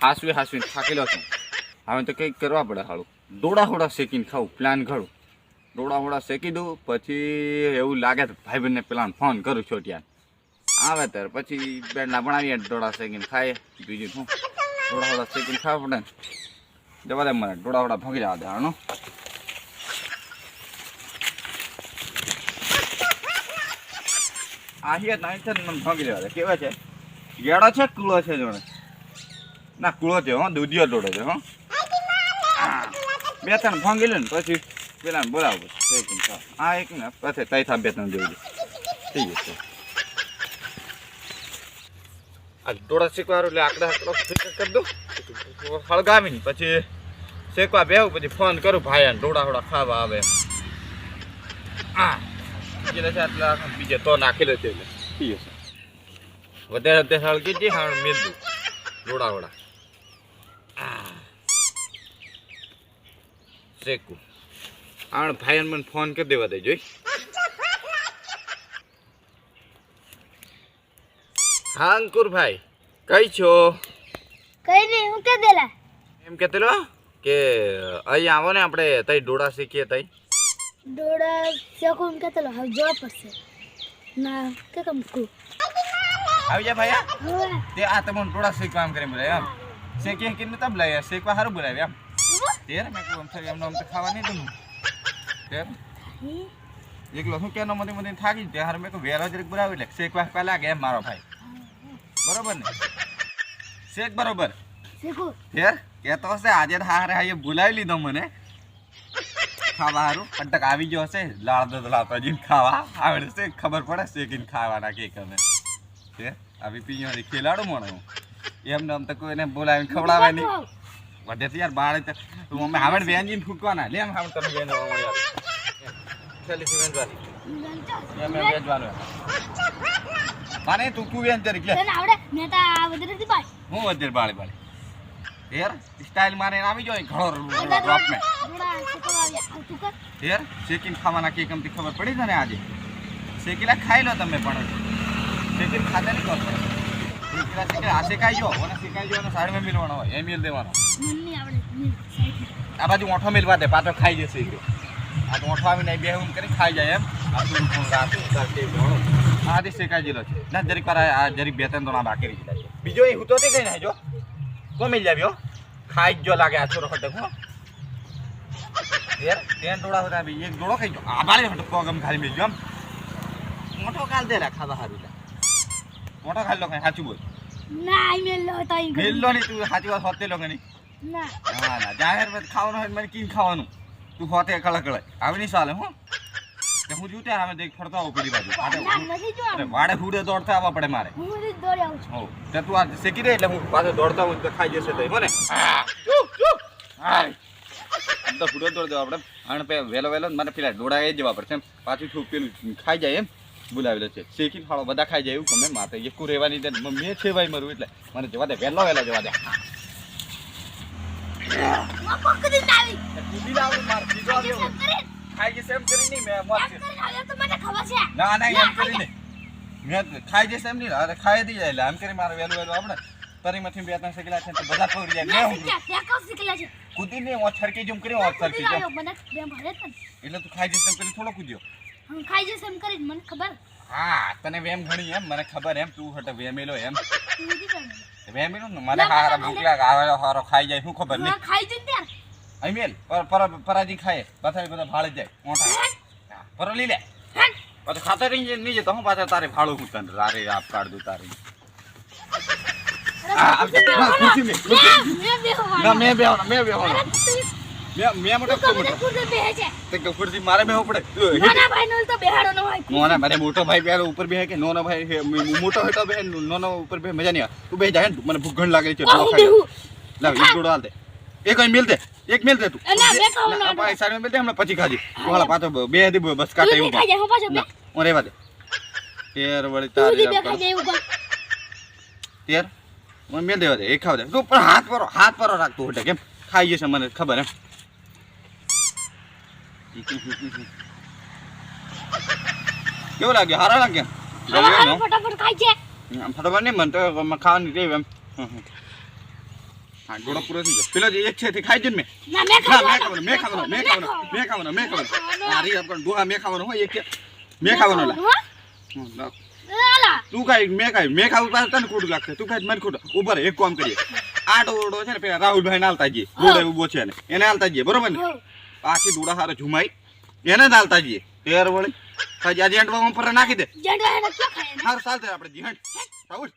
હાસવી હાસવી, થાકેલો છું. હવે તો કંઈક કરવા પડે હાલું દોડા હોડા શેકીને ખાવું પ્લાન ઘડું દોડા હોડા શેકી દઉં, પછી એવું લાગે તો ભાઈ બંને પેલા ફોન કરું છોટિયા આવે ત્યારે પછી બેડના બનાવીએ દોડા શેકીને ખાઈએ. બીજું શું? દોડા હોડા શેકીને ખાવા પડે જવા દે મને દોડા હોડા ભોગી જવા દે હાનો આહિયા નાઈ છે ને મને ભોગી જવા દે. કેવા છે? ગેડો છે કુળો છે જોડે? ના, કુળો છે હો, દૂધિયો દોડે છે હો. બે ત્રણ ભાંગી લે ને, પછી પેલા બોલાવો આ એક ને પછી તઈ થા બે ત્રણ જોઈ થઈ જશે આ દોડા શીખવાડું એટલે આકડા આકડો કરી દઉં. હળગાવીને પછી શેકવા બેહું, પછી ફોન કરું ભાઈ દોડા હોડા ખાવા આવે. આ બીજે તો નાખેલો છે એટલે. થઈ જશે વધારે વધારે હળગી જઈ હા મેલ દઉં. દોડા વડા શેકું. આણ ભાઈ મને ફોન કરી દેવા દે જોઈ હા અંકુરભાઈ કઈ છો? કઈ નહીં હું કે દેલા? એમ કેતેલો કે અહીં આવો ને આપણે તઈ ડોળા શીખીએ તઈ. ડોડા શકું કે તલો હવે જોવા પડશે. ના કે કમ કુ આવી જા ભાઈ તે આ તમને થોડા શીખવા એમ કરીને બોલાય એમ. શેકીએ કે તબ લાય શેકવા સારું બોલાવે એમ. તેર મેં કહું એમ એમનો આમ તો ખાવા નહીં દઉં તેર એકલો શું કેનો મને મને થાકી તે હાર મેં કહું વેલો જરીક બોલાવી એટલે શેકવા પહેલા લાગે એમ મારો ભાઈ. બરોબર ને? શેક બરોબર. ફેર? કહેતો હશે આજે તો હારે હાએ બોલાવી લીધો મને. ખાવા હારું. અટક આવી ગયો હશે લાળ દો લાવતો જીન ખાવા. આવડે છે ખબર પડે શેકીને ખાવાના કે તમે ફેર આવી પીવાની ખેલાડો મોણો એમને આમ તો કોઈને બોલાવીને ખવડાવે નહીં. વધે તો યાર બાળ તો અમે હાવડ વેંજીને ફૂકવાના. લે એમ હાવડ તમે વેન યાર ચાલી થી વેંજવાની એમ એમ વેંજવાનું માને તું તું વેન તરીકે લે. આવડે? મેં તો આ નથી પાડ. હું વધે બાળે બાળે? યાર સ્ટાઈલ મારે આવી જાય ઘણો મેં યાર શેકીને ખાવાના કે કેમથી ખબર પડી છે ને આજે? શેકીલા ખાઈ લો તમે પણ. શેકીને ખાતે નહીં કરતો પડે શેકીલા શેકીલા આ શેકાઈ જો અને શેકાઈ જો અને સાઈડમાં મિલવાનો હોય. એ મિલ દેવાનો. આ બાજુ ઓઠો મિલવા દે પાછો ખાઈ જશે એ આ તો ઓઠો આવીને બે હું કરી ખાઈ જાય એમ. આ તું તું રાતે આ થી શેકાઈ જેલો છે. ના જરીક વાર આ જરીક બે ત્રણ તો ના બાકી રહી જાય બીજો એ હું તો તે કઈ ના જો. તો મિલ જાવ્યો ખાઈ જો લાગે આ છોરો ખટક હો. યાર તેન ડોળા હતા એક ડોળો ખાઈ જો આ બારે હટ પગમ ખાલી મિલ જો આમ મોટો કાલ દે રા ખાવા હારું લે મોટો ખાલી લો કઈ સાચું બોલ. ના આઈ મેલ લો તો અહીં મિલ લો નહીં તું સાચી વાત હોતે લો કે નહીં. ના. ના ના જાહેરમાં ખાવાનું હોય મને કીન ખાવાનું. તું હોતે કળા કળા આવી નહીં ચાલે હો. તે હું જોતે અમે દેખ ફરતો આવું પેલી બાજુ. જો અરે વાડે હુડે દોડતા આવવા પડે મારે. હું નથી દોડી આવું છું. હો તે તું આ શીખી દે એટલે હું પાછો દોડતા હું તો ખાઈ જશે તઈ મને હાય. આમ તો હુડે દોડ દેવા આપણે અને પે વેલો વેલો મને પેલા દોડાવી જવા પડશે એમ. પાછું પેલું ખાઈ જાય એમ. બોલાવેલો છે. શેકી ફાળો બધા ખાઈ જાય એવું ગમે. મારે એકું રહેવાની દે મેં છે ભાઈ મરું એટલે. મને જવા દે. વહેલો વહેલો જવા દે. ખાઈ જશે એમ કરી નહીં મેં મોત એમ કરી? આવ્યો તો મને ખબર છે. ના ના એમ કરી નહીં. મેં ખાઈ જશે એમ નહીં. અરે ખાઈ દઈ જાય એટલે. એમ કરી મારે વહેલું વહેલું આપણે તરીમાંથી બે ત્રણ શેકેલા છે બધા પકડી જાય. મેં હું કૂદી જેમ કરી હું છરકી જેમ. એટલે તું ખાઈ જશે એમ કરી થોડો કૂદ્યો. ખાઈ જશે એમ કરી મને ખબર? હા તને વેમ ઘણી એમ મને ખબર એમ તું હટ વેમેલો એમ. વેમેલો ને મને હારા ભૂખ લાગે આવે હારો ખાઈ જાય શું ખબર નહીં. ખાઈ જઈને ત્યાં અહીં મેલ પર પર પરાજી ખાય. પાછા બધા ભાળે જાય હા, પરો લઈ લે. પાછો પાછું રહી નહીં જતો હું પાછા તારે ભાડું હું તને રારે આપ કાઢ દઉં તારે. મેં, બે મેં- બે બેહવાનો. મેં બેહવાનો. મેં તું- મોટો તું મોટો બેહે છે. તે મારે બેહવું પડે. નાના ભાઈનો તો બેહાડો ન હોય. મોના મારે મોટો ભાઈ બેહે ઉપર બેહે કે નોનો ભાઈ મોટો હોય તો બેહે નાનો ઉપર બેહે મજા નહીં તું બેહી જાય મને ભૂખ ઘણ લાગે છે ખાઈ લાવ એક ડોડો હાલ દે. એક અહીં મેલ દે એક મેલ દે તું. ના, બે ના. ભાઈ મેલ દે હમણાં પછી ખાજી. વાળા પાછો બે દી બસ તું કાટે એવું હું પાછો હું રહેવા દે. તેર વળી તું તારી. તેર? મને મેલ દેવા દે એક ખાવા દે. તું પણ હાથ પરો હાથ પરો રાખતું હોટે કેમ ખાઈ જશે મને ખબર એમ. કેવું લાગ્યું? હારા લાગ્યા? ફટાફટ ખાઈ છે. ફટાફટ નહીં મને તો ખાવાની ટેવ એમ હમ, હમ. હા ડોળો પૂરો થઈ ગયો. પેલો જે એક છે તે ખાઈ જ ને મેં મેં ખાવાનું મેં ખાવાનો મેં ખાવાનો મેં ખાવાનો મેં ખાવાનો મેં ખાવાનો મારી આપ ડોહા મેં ખાવાનો હોય એક મેં ખાવાનો લા તું ખાઈ મેં ખાઈ મેં ખાવું પાછું તને ખોટું લાગશે. તું ખાઈ મને ખોટું. ઉપર એક કામ કરીએ. આ ડોડો છે ને પેલા રાહુલભાઈ ને હાલતા જઈએ ડોડે ઊભો છે ને એને હાલતા જઈએ બરોબર ને? પાછી ડોડા હારે ઝુમાઈ એને ચાલતા જઈએ. તેર વળી. એન્ડમાં પર નાખી દે. સારું ચાલશે આપણે જેન્ટ રાહુલ